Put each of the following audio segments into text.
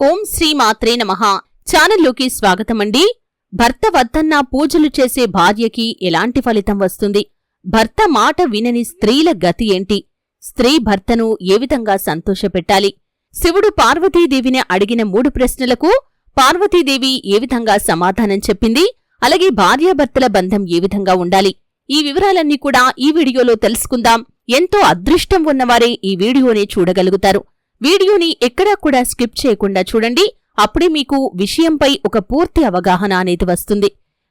ఓం శ్రీ మాత్రే నమ. ఛానల్లోకి స్వాగతమండి. భర్త వద్దన్నా పూజలు చేసే భార్యకి ఎలాంటి ఫలితం వస్తుంది? భర్త మాట వినని స్త్రీల గతి ఏంటి? స్త్రీ భర్తను ఏ విధంగా సంతోషపెట్టాలి? శివుడు పార్వతీదేవిని అడిగిన మూడు ప్రశ్నలకు పార్వతీదేవి ఏ విధంగా సమాధానం చెప్పింది? అలాగే భార్యాభర్తల బంధం ఏ విధంగా ఉండాలి? ఈ వివరాలన్నీ కూడా ఈ వీడియోలో తెలుసుకుందాం. ఎంతో అదృష్టం ఉన్నవారే ఈ వీడియోని చూడగలుగుతారు. వీడియోని ఎక్కడా కూడా స్కిప్ చేయకుండా చూడండి. అప్పుడే మీకు విషయంపై ఒక పూర్తి అవగాహన అనేది వస్తుంది.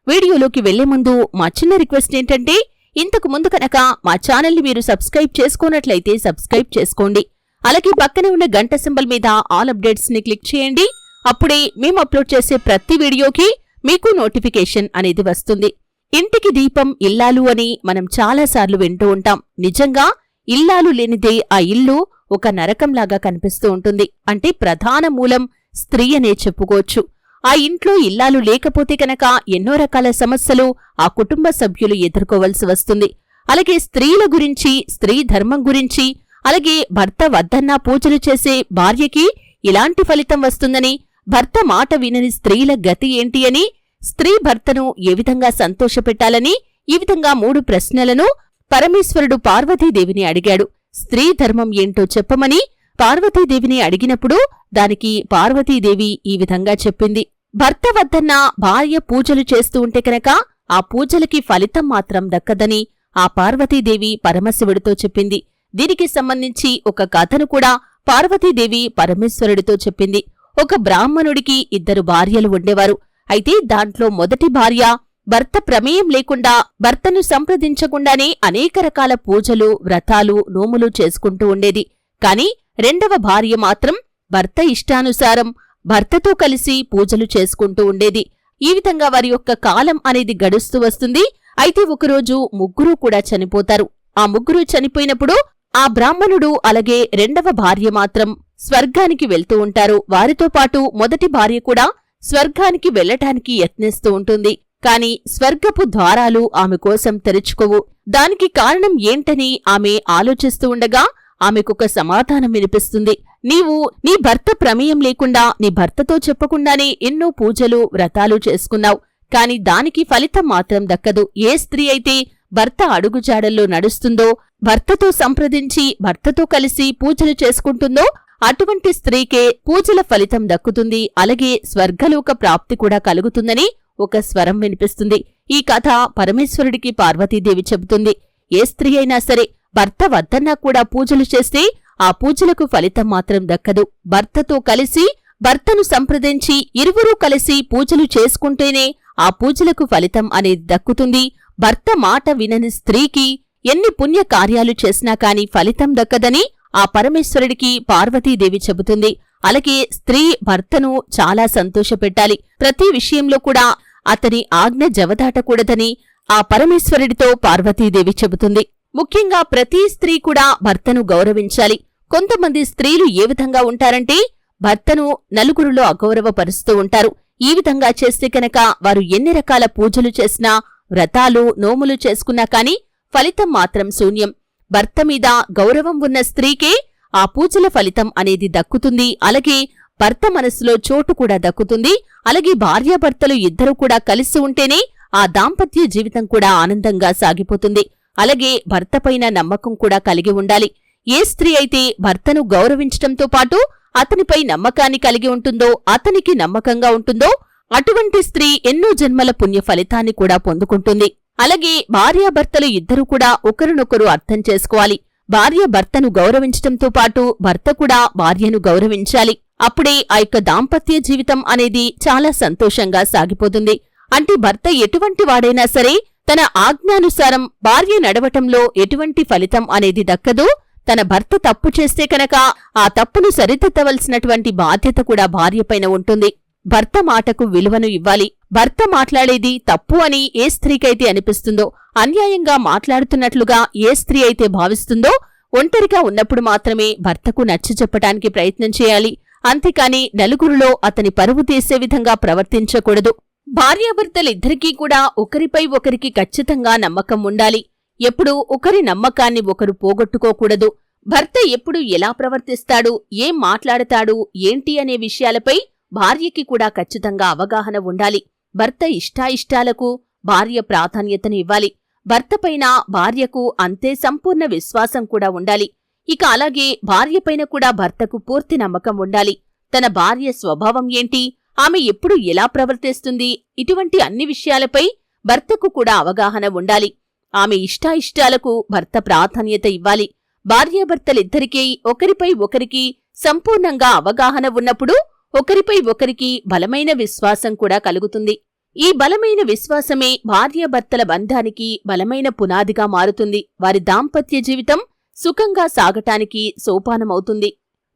వీడియోలోకి వెళ్ళే ముందు మా చిన్న రిక్వెస్ట్ ఏంటంటే ఇంతకు ముందు కనుక మా ఛానల్ని మీరు సబ్స్క్రైబ్ చేసుకున్నట్లయితే సబ్స్క్రైబ్ చేసుకోండి. అలాగే పక్కనే ఉన్న గంట సింబల్ మీద ఆల్ అప్డేట్స్ని క్లిక్ చేయండి. అప్పుడే మేము అప్లోడ్ చేసే ప్రతి వీడియోకి మీకు నోటిఫికేషన్ అనేది వస్తుంది. ఇంటికి దీపం ఇల్లాలు అని మనం చాలాసార్లు వింటూ ఉంటాం. నిజంగా ఇల్లాలు లేనిదే ఆ ఇల్లు ఒక నరకంలాగా కనిపిస్తూ ఉంటుంది. అంటే ప్రధాన మూలం స్త్రీ అనే చెప్పుకోవచ్చు. ఆ ఇంట్లో ఇల్లాలు లేకపోతే కనుక ఎన్నో రకాల సమస్యలు ఆ కుటుంబ సభ్యులు ఎదుర్కోవలసి వస్తుంది. అలాగే స్త్రీల గురించి స్త్రీ ధర్మం గురించి అలాగే భర్త వద్దన్నా పూజలు చేసే భార్యకి ఇలాంటి ఫలితం వస్తుందని భర్త మాట వినని స్త్రీల గతి ఏంటి అని స్త్రీ భర్తను ఏ విధంగా సంతోషపెట్టాలని ఈ విధంగా మూడు ప్రశ్నలను పరమేశ్వరుడు పార్వతీదేవిని అడిగాడు. స్త్రీ ధర్మం ఏంటో చెప్పమని పార్వతీదేవిని అడిగినప్పుడు దానికి పార్వతీదేవి ఈ విధంగా చెప్పింది. భర్త వద్దన్న భార్య పూజలు చేస్తూ ఉంటే కనుక ఆ పూజలకి ఫలితం మాత్రం దక్కదని ఆ పార్వతీదేవి పరమశివుడితో చెప్పింది. దీనికి సంబంధించి ఒక కథను కూడా పార్వతీదేవి పరమేశ్వరుడితో చెప్పింది. ఒక బ్రాహ్మణుడికి ఇద్దరు భార్యలు ఉండేవారు. అయితే దాంట్లో మొదటి భార్య భర్త ప్రమేయం లేకుండా భర్తను సంప్రదించకుండానే అనేక రకాల పూజలు వ్రతాలు నోములు చేసుకుంటూ ఉండేది. కాని రెండవ భార్య మాత్రం భర్త ఇష్టానుసారం భర్తతో కలిసి పూజలు చేసుకుంటూ ఉండేది. ఈ విధంగా వారి యొక్క కాలం అనేది గడుస్తూ వస్తుంది. అయితే ఒకరోజు ముగ్గురు కూడా చనిపోతారు. ఆ ముగ్గురు చనిపోయినప్పుడు ఆ బ్రాహ్మణుడు అలాగే రెండవ భార్య మాత్రం స్వర్గానికి వెళ్తూ ఉంటారు. వారితో పాటు మొదటి భార్య కూడా స్వర్గానికి వెళ్ళటానికి యత్నిస్తూ ఉంటుంది. కాని స్వర్గపు ద్వారాలు ఆమె కోసం తెరుచుకోవు. దానికి కారణం ఏంటని ఆమె ఆలోచిస్తూ ఉండగా ఆమెకొక సమాధానం వినిపిస్తుంది. నీవు నీ భర్త ప్రమేయం లేకుండా నీ భర్తతో చెప్పకుండానే ఎన్నో పూజలు వ్రతాలు చేసుకున్నావు. కాని దానికి ఫలితం మాత్రం దక్కదు. ఏ స్త్రీ అయితే భర్త అడుగుజాడల్లో నడుస్తుందో భర్తతో సంప్రదించి భర్తతో కలిసి పూజలు చేసుకుంటుందో అటువంటి స్త్రీకే పూజల ఫలితం దక్కుతుంది. అలాగే స్వర్గలోక ప్రాప్తి కూడా కలుగుతుందని ఒక స్వరం వినిపిస్తుంది. ఈ కథ పరమేశ్వరుడికి పార్వతీదేవి చెబుతుంది. ఏ స్త్రీ అయినా సరే భర్త వద్దన్నా కూడా పూజలు చేస్తే ఆ పూజలకు ఫలితం మాత్రం దక్కదు. భర్తతో కలిసి భర్తను సంప్రదించి ఇరువురూ కలిసి పూజలు చేసుకుంటేనే ఆ పూజలకు ఫలితం అనేది దక్కుతుంది. భర్త మాట వినని స్త్రీకి ఎన్ని పుణ్య కార్యాలు చేసినా కాని ఫలితం దక్కదని ఆ పరమేశ్వరుడికి పార్వతీదేవి చెబుతుంది. అలాగే స్త్రీ భర్తను చాలా సంతోషపెట్టాలి. ప్రతి విషయంలో కూడా అతని ఆజ్ఞ జవదాటకూడదని ఆ పరమేశ్వరుడితో పార్వతీదేవి చెబుతుంది. ముఖ్యంగా ప్రతి స్త్రీ కూడా భర్తను గౌరవించాలి. కొంతమంది స్త్రీలు ఏ విధంగా ఉంటారంటే భర్తను నలుగురిలో అగౌరవపరుస్తూ ఉంటారు. ఈ విధంగా చేస్తే కనుక వారు ఎన్ని రకాల పూజలు చేసినా వ్రతాలు నోములు చేసుకున్నా కాని ఫలితం మాత్రం శూన్యం. భర్త మీద గౌరవం ఉన్న స్త్రీకే ఆ పూజల ఫలితం అనేది దక్కుతుంది. అలాగే భర్త మనసులో చోటు కూడా దక్కుతుంది. అలాగే భార్యాభర్తలు ఇద్దరూ కూడా కలిసి ఉంటేనే ఆ దాంపత్య జీవితం కూడా ఆనందంగా సాగిపోతుంది. అలాగే భర్తపైన నమ్మకం కూడా కలిగి ఉండాలి. ఏ స్త్రీ అయితే భర్తను గౌరవించటంతో పాటు అతనిపై నమ్మకాన్ని కలిగి ఉంటుందో అతనికి నమ్మకంగా ఉంటుందో అటువంటి స్త్రీ ఎన్నో జన్మల పుణ్య ఫలితాన్ని కూడా పొందుకుంటుంది. అలాగే భార్యాభర్తలు ఇద్దరూ కూడా ఒకరినొకరు అర్థం చేసుకోవాలి. భార్య భర్తను గౌరవించటంతో పాటు భర్త కూడా భార్యను గౌరవించాలి. అప్పుడే ఆ యొక్క దాంపత్య జీవితం అనేది చాలా సంతోషంగా సాగిపోతుంది. అంటే భర్త ఎటువంటి వాడైనా సరే తన ఆజ్ఞానుసారం భార్య నడవటంలో ఎటువంటి ఫలితం అనేది దక్కదు. తన భర్త తప్పు చేస్తే కనుక ఆ తప్పును సరిదిద్దవలసినటువంటి బాధ్యత కూడా భార్యపైన ఉంటుంది. భర్త మాటకు విలువను ఇవ్వాలి. భర్త మాట్లాడేది తప్పు అని ఏ స్త్రీకైతే అనిపిస్తుందో అన్యాయంగా మాట్లాడుతున్నట్లుగా ఏ స్త్రీ అయితే భావిస్తుందో ఒంటరిగా ఉన్నప్పుడు మాత్రమే భర్తకు నచ్చి చెప్పటానికి ప్రయత్నం చేయాలి. అంతేకాని నలుగురిలో అతని పరువు తీసే విధంగా ప్రవర్తించకూడదు. భార్యాభర్తలిద్దరికీ కూడా ఒకరిపై ఒకరికి ఖచ్చితంగా నమ్మకం ఉండాలి. ఎప్పుడూ ఒకరి నమ్మకాన్ని ఒకరు పోగొట్టుకోకూడదు. భర్త ఎప్పుడు ఎలా ప్రవర్తిస్తాడు ఏం మాట్లాడతాడు ఏంటి అనే విషయాలపై భార్యకి కూడా ఖచ్చితంగా అవగాహన ఉండాలి. భర్త ఇష్టాయిష్టాలకు భార్య ప్రాధాన్యతను ఇవ్వాలి. భర్తపైన భార్యకు అంతే సంపూర్ణ విశ్వాసం కూడా ఉండాలి. ఇక అలాగే భార్యపైన కూడా భర్తకు పూర్తి నమ్మకం ఉండాలి. తన భార్య స్వభావం ఏంటి? ఆమె ఎప్పుడు ఎలా ప్రవర్తిస్తుంది? ఇటువంటి అన్ని విషయాలపై భర్తకు కూడా అవగాహన ఉండాలి. ఆమె ఇష్టాయిష్టాలకు భర్త ప్రాధాన్యత ఇవ్వాలి. భార్యాభర్తలిద్దరికీ ఒకరిపై ఒకరికి సంపూర్ణంగా అవగాహన ఉన్నప్పుడు ఒకరిపై ఒకరికి బలమైన విశ్వాసం కూడా కలుగుతుంది. ఈ బలమైన విశ్వాసమే భార్యాభర్తల బంధానికి బలమైన పునాదిగా మారుతుంది. వారి దాంపత్య జీవితం సుఖంగా సాగటానికి సోపానమవుతుంది.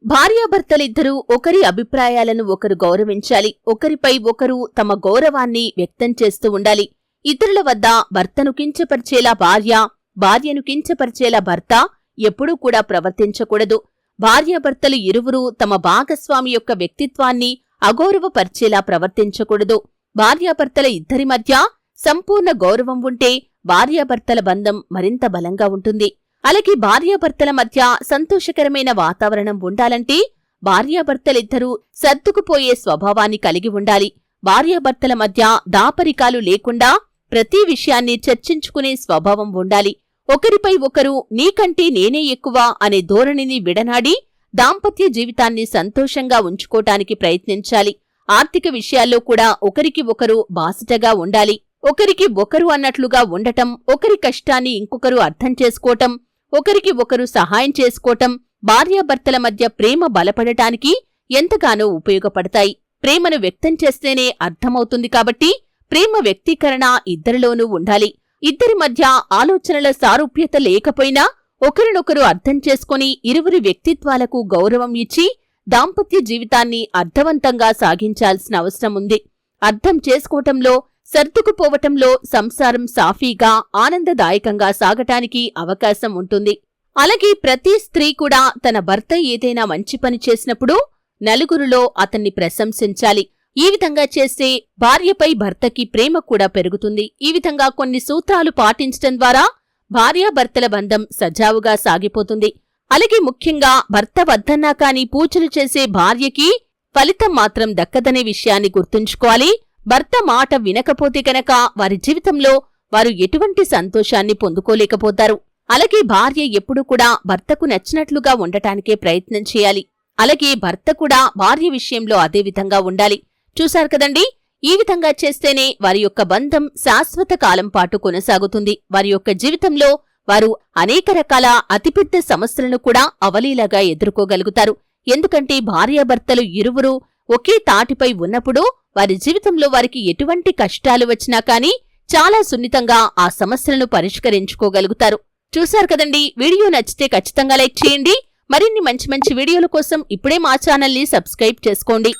భార్యాభర్తలిద్దరూ ఒకరి అభిప్రాయాలను ఒకరు గౌరవించాలి. ఒకరిపై ఒకరు తమ గౌరవాన్ని వ్యక్తం చేస్తూ ఉండాలి. ఇతరుల వద్ద భర్తను కించపరిచేలా భార్య భార్యను కించపరిచేలా భర్త ఎప్పుడూ కూడా ప్రవర్తించకూడదు. భార్యాభర్తలు ఇరువురూ తమ భాగస్వామి యొక్క వ్యక్తిత్వాన్ని అగౌరవపరిచేలా ప్రవర్తించకూడదు. భార్యాభర్తల ఇద్దరి మధ్య సంపూర్ణ గౌరవం ఉంటే భార్యాభర్తల బంధం మరింత బలంగా ఉంటుంది. అలాగే భార్యాభర్తల మధ్య సంతోషకరమైన వాతావరణం ఉండాలంటే భార్యాభర్తలిద్దరూ సర్దుకుపోయే స్వభావాన్ని కలిగి ఉండాలి. భార్యాభర్తల మధ్య దాపరికాలు లేకుండా ప్రతి విషయాన్ని చర్చించుకునే స్వభావం ఉండాలి. ఒకరిపై ఒకరు నీకంటే నేనే ఎక్కువ అనే ధోరణిని విడనాడి దాంపత్య జీవితాన్ని సంతోషంగా ఉంచుకోటానికి ప్రయత్నించాలి. ఆర్థిక విషయాల్లో కూడా ఒకరికి ఒకరు బాసటగా ఉండాలి. ఒకరికి ఒకరు అన్నట్లుగా ఉండటం ఒకరి కష్టాన్ని ఇంకొకరు అర్థం చేసుకోవటం ఒకరికి ఒకరు సహాయం చేసుకోవటం భార్యాభర్తల మధ్య ప్రేమ బలపడటానికి ఎంతగానో ఉపయోగపడతాయి. ప్రేమను వ్యక్తం చేస్తేనే అర్థమవుతుంది కాబట్టి ప్రేమ వ్యక్తీకరణ ఇద్దరిలోనూ ఉండాలి. ఇద్దరి మధ్య ఆలోచనల సారూప్యత లేకపోయినా ఒకరినొకరు అర్థం చేసుకుని ఇరువురి వ్యక్తిత్వాలకు గౌరవం ఇచ్చి దాంపత్య జీవితాన్ని అర్థవంతంగా సాగించాల్సిన అవసరం ఉంది. అర్థం చేసుకోవటంలో సర్దుకుపోవటంలో సంసారం సాఫీగా ఆనందదాయకంగా సాగటానికి అవకాశం ఉంటుంది. అలాగే ప్రతి స్త్రీ కూడా తన భర్త ఏదైనా మంచి పని చేసినప్పుడు నలుగురిలో అతన్ని ప్రశంసించాలి. ఈ విధంగా చేస్తే భార్యపై భర్తకి ప్రేమ కూడా పెరుగుతుంది. ఈ విధంగా కొన్ని సూత్రాలు పాటించటం ద్వారా భార్యాభర్తల బంధం సజావుగా సాగిపోతుంది. అలాగే ముఖ్యంగా భర్త వద్దన్నా కాని పూజలు చేసే భార్యకి ఫలితం మాత్రం దక్కదనే విషయాన్ని గుర్తుంచుకోవాలి. భర్త మాట వినకపోతే గనక వారి జీవితంలో వారు ఎటువంటి సంతోషాన్ని పొందుకోలేకపోతారు. అలాగే భార్య ఎప్పుడూ కూడా భర్తకు నచ్చినట్లుగా ఉండటానికే ప్రయత్నం చేయాలి. అలాగే భర్త కూడా భార్య విషయంలో అదే విధంగా ఉండాలి. చూశారు కదండి? ఈ విధంగా చేస్తేనే వారి యొక్క బంధం శాశ్వత కాలం పాటు కొనసాగుతుంది. వారి యొక్క జీవితంలో వారు అనేక రకాల అతిపెద్ద సమస్యలను కూడా అవలీలగా ఎదుర్కోగలుగుతారు. ఎందుకంటే భార్యాభర్తలు ఇరువురు ఒకే తాటిపై ఉన్నప్పుడు వారి జీవితంలో వారికి ఎటువంటి కష్టాలు వచ్చినా కానీ చాలా సున్నితంగా ఆ సమస్యలను పరిష్కరించుకోగలుగుతారు. చూశారు కదండి? వీడియో నచ్చితే ఖచ్చితంగా లైక్ చేయండి. మరిన్ని మంచి మంచి వీడియోల కోసం ఇప్పుడే మా ఛానల్ని సబ్స్క్రైబ్ చేసుకోండి.